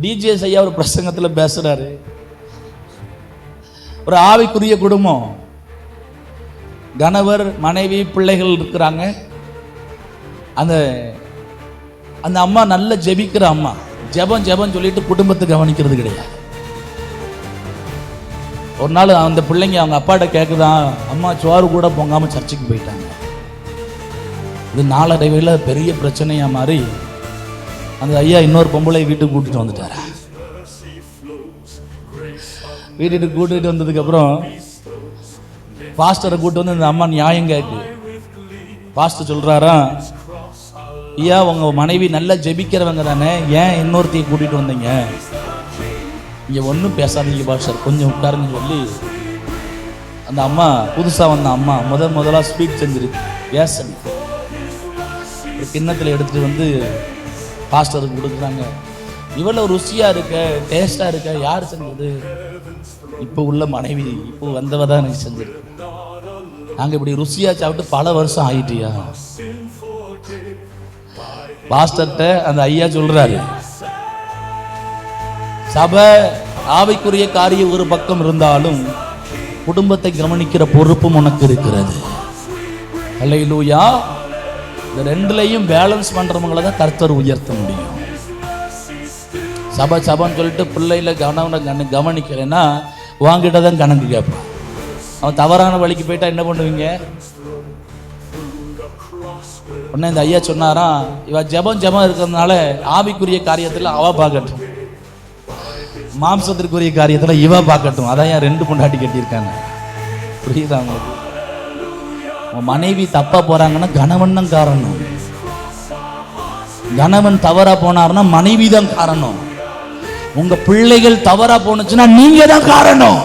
DGS ஐயா ஒரு பிரசங்கத்தில் பேசுறாரு. ஒரு ஆவிக்குரிய குடும்பம். கணவர் மனைவி பிள்ளைகள் இருக்கிறாங்க. அந்த அந்த அம்மா நல்ல ஜெபிக்கிற அம்மா. ஜெபம் ஜெபம் சொல்லிட்டு குடும்பத்தை கவனிக்கிறது கிடையாது. ஒரு நாள் அந்த பிள்ளைங்க அவங்க அப்பாட்ட கேட்குதான் அம்மா சோறு கூட பொங்காமல் சர்ச்சுக்கு போயிட்டாங்க. இது நாளடைவில் பெரிய பிரச்சனையாக மாறி அந்த ஐயா இன்னொரு பொம்பளை வீட்டுக்கு கூட்டிட்டு வந்துட்டார்? வீட்டுக்கு கூட்டிட்டு வந்ததுக்கப்புறம் பாஸ்டரை கூட்டு வந்து இந்த அம்மா நியாயம் கேட்கு பாஸ்டர் சொல்றாரா ஐயா உங்க மனைவி நல்லா ஜெபிக்கிறவங்க தானே ஏன் இன்னொருத்தையும் கூட்டிட்டு வந்தீங்க? இங்க ஒன்றும் பேசாதீங்க பாஸ்டர் கொஞ்சம் உட்காருங்கன்னு சொல்லி. அந்த அம்மா புதுசா வந்த அம்மா முதல் முதலா ஸ்வீட் செஞ்சிருக்கு. ஏசன் ஒரு கிண்ணத்தில் எடுத்துட்டு வந்து பாஸ்டருக்கு கொடுக்குறாங்க. இவ்வளோ ருசியா இருக்க டேஸ்டா இருக்க யார் செஞ்சது? இப்போ உள்ள மனைவி இப்போ வந்தவ தான் எனக்கு செஞ்சிருக்கு. நாங்கள் இப்படி ருசியா சாப்பிட்டு பல வருஷம் ஆகிட்டியா பாஸ்டர்கிட்ட அந்த ஐயா சொல்றாரு. சபை ஆவைக்குரிய காரியம் ஒரு பக்கம் இருந்தாலும் குடும்பத்தை கவனிக்கிற பொறுப்பும் உனக்கு இருக்கிறது. அல்லையிலூயா இந்த ரெண்டுலையும் பேலன்ஸ் பண்ணுறவங்கள தான் கர்த்தர் உயர்த்த முடியும். சபை சபைன்னு சொல்லிட்டு பிள்ளையில கவனம் கண்ணு கவனிக்கலைன்னா வாங்கிட்ட தான் கணக்கு கேட்பான். அவன் தவறான வழிக்கு போயிட்டா என்ன பண்ணுவீங்க? உடனே இந்த ஐயா சொன்னாராம் இவ ஜெபம் ஜெபம் இருக்கிறதுனால ஆவிக்குரிய காரியத்தில் அவ பார்க்கட்டும். மாம்சத்திற்குரிய காரியத்தில் இவ பார்க்கட்டும். அதான் ஏன் ரெண்டு பொண்டாட்டி கட்டியிருக்காங்க. புரியுதா உங்களுக்கு? உன் மனைவி தப்பாக போறாங்கன்னா கணவன் தான் காரணம். கணவன் தவறா போனாருன்னா மனைவி தான் காரணம். உங்க பிள்ளைகள் தவறா போனுச்சுன்னா நீங்க தான் காரணம்.